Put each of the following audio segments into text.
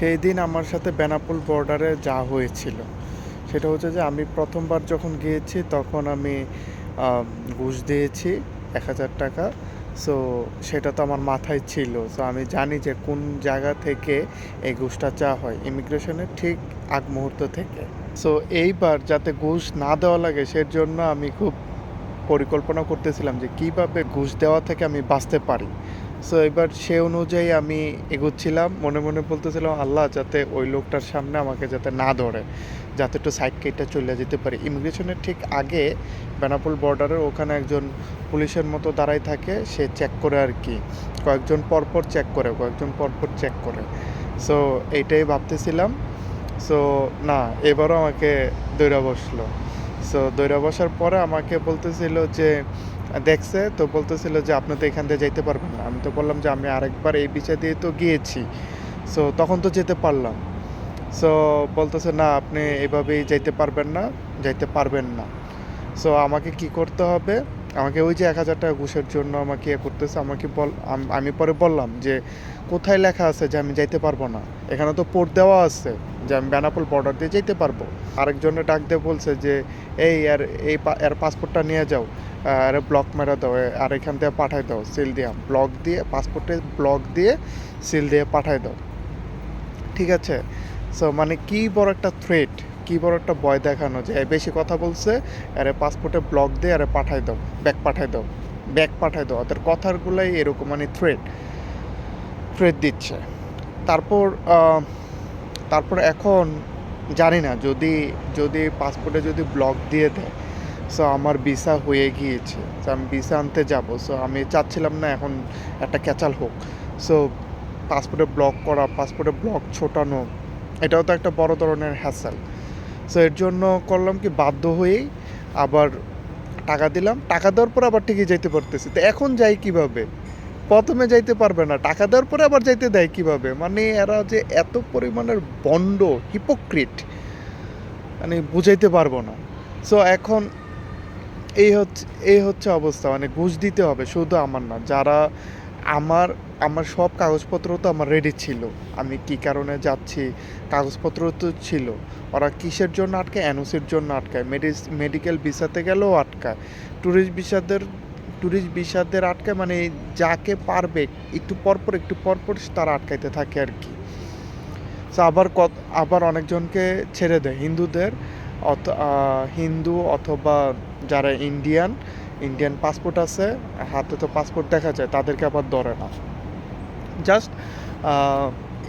সেই দিন আমার সাথে বেনাপুল বর্ডারে যা হয়েছিল। সেটা হচ্ছে যে আমি প্রথমবার যখন গিয়েছি, তখন আমি ঘুষ দিয়েছি এক হাজার টাকা। সো সেটা তো আমার মাথায় ছিল। সো আমি জানি যে কোন জায়গা থেকে এই ঘুষটা চা হয়। ইমিগ্রেশনের ঠিক আগ মুহূর্ত থেকে। সো এইবার যাতে ঘুষ না দেওয়া লাগে সের জন্য আমি খুব পরিকল্পনা করতেছিলাম যে কীভাবে ঘুষ দেওয়া থেকে আমি বাঁচতে পারি। সো এবার সে অনুযায়ী আমি এগোচ্ছিলাম। মনে মনে বলতেছিলাম আল্লাহ, যাতে ওই লোকটার সামনে আমাকে যাতে না ধরে, যাতে একটু সাইড কেটে চলে যেতে পারি। ইমিগ্রেশনের ঠিক আগে বেনাপুল বর্ডারের ওখানে একজন পুলিশের মতো দাঁড়াই থাকে। সে চেক করে আর কি। কয়েকজন পরপর চেক করে, কয়েকজন পরপর চেক করে। সো এইটাই ভাবতেছিলাম। সো না, এবারও আমাকে দৈরা বসল। সো দৈরা বসার পরে আমাকে বলতেছিল যে দেখছে তো বলতেছিল যে আপনি তো এখান দিয়ে যাইতে পারবেন না। আমি তো বললাম যে আমি আরেকবার এই বিষয় দিয়ে তো গিয়েছি। সো তখন তো যেতে পারলাম। সো বলতেছে, না, আপনি এভাবেই যাইতে পারবেন না, যাইতে পারবেন না। সো আমাকে কি করতে হবে? আমাকে ওই যে এক হাজার টাকা ঘুষের জন্য আমাকে ইয়ে করতেছে। আমাকে বল, আম- পরে বললাম যে, কোথায় লেখা আছে যে আমি যাইতে পারব না? এখানে তো পোর্ট দেওয়া আছে যে আমি বেনাপোল বর্ডার দিয়ে যেতে পারব। আরেকজনে ডাক দিয়ে বলছে যে, এই, আর এই এর পাসপোর্টটা নিয়ে যাও। আর ব্লক মেরা দাও আর এখান থেকে পাঠাই দাও সিল দিয়ে। ব্লক দিয়ে পাসপোর্টে ব্লক দিয়ে সিল দিয়ে পাঠাই দাও। ঠিক আছে? সো মানে কি বড় একটা থ্রেট কি বড় একটা ভয় দেখানো যে বেশি কথা বলছে, আরে পাসপোর্টে ব্লক দিয়ে আরে পাঠাই দাও ব্যাগ পাঠাই দাও ব্যাগ পাঠাই দাও। ওদের কথাগুলাই এরকম মানে থ্রেট থ্রেট দিচ্ছে। তারপর তারপর এখন জানি না, যদি যদি পাসপোর্টে যদি ব্লক দিয়ে দেয় সো আমার ভিসা হয়ে গিয়েছে। সো আমি ভিসা আনতে যাব। সো আমি চাচ্ছিলাম না এখন একটা ক্যাচাল হোক। সো পাসপোর্টে ব্লক করা পাসপোর্টে ব্লক ছোটানো, এটাও তো একটা বড় ধরনের হ্যাসেল সো এর জন্য করলাম কি, বাধ্য হয়েই আবার টাকা দিলাম। টাকা দেওয়ার পর আবার ঠিকই যাইতে পারতেছি। তো এখন যাই কীভাবে? প্রথমে যাইতে পারবে না। টাকা দেওয়ার পরে আবার যাইতে দেয় কীভাবে? মানে এরা যে এত পরিমাণের বন্ড হিপোক্রিট মানে বুঝাইতে পারব না। সো এখন এই হচ্ছে এই হচ্ছে অবস্থা। মানে ঘুষ দিতে হবে, শুধু আমার না। যারা আমার আমার সব কাগজপত্র তো আমার রেডি ছিল। আমি কি কারণে যাচ্ছি? কাগজপত্র তো ছিল। ওরা কিসের জন্য আটকায়? এনওসির জন্য আটকায়। মেডিস মেডিকেল ভিসাতে গেলেও আটকায়। ট্যুরিস্ট ভিসাদের ট্যুরিস্ট ভিসাদের আটকায় মানে যাকে পারবে, একটু পরপর একটু পরপর তারা আটকাইতে থাকে আর কি। আবার কত আবার অনেকজনকে ছেড়ে দেয়। হিন্দুদের অথ হিন্দু অথবা যারা ইন্ডিয়ান ইন্ডিয়ান পাসপোর্ট আছে, হাতে তো পাসপোর্ট দেখা যায়, তাদেরকে আবার ধরে না। জাস্ট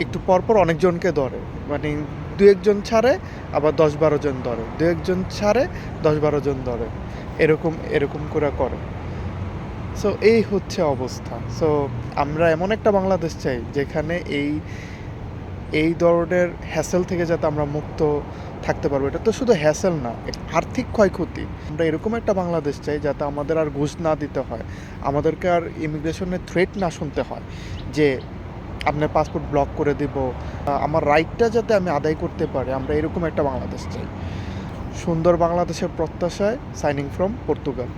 একটু পরপর অনেকজনকে ধরে। মানে দু একজন ছাড়ে, আবার দশ বারো জন ধরে। দু একজন ছাড়ে, দশ বারো জন ধরে। এরকম এরকম করে করে। সো এই হচ্ছে অবস্থা। সো আমরা এমন একটা বাংলাদেশ চাই, যেখানে এই এই ধরনের হ্যাসেল থেকে যাতে আমরা মুক্ত থাকতে পারব। এটা তো শুধু হ্যাসেল না আর্থিক ক্ষয়ক্ষতি। আমরা এরকম একটা বাংলাদেশ চাই যাতে আমাদের আর ঘুষ না দিতে হয়, আমাদেরকে আর ইমিগ্রেশনের থ্রেট না শুনতে হয় যে, আপনার পাসপোর্ট ব্লক করে দিব, আমার রাইটটা যাতে আমি আদায় করতে পারি। আমরা এরকম একটা বাংলাদেশ চাই। সুন্দর বাংলাদেশের প্রত্যাশায় সাইনিং ফ্রম পর্তুগাল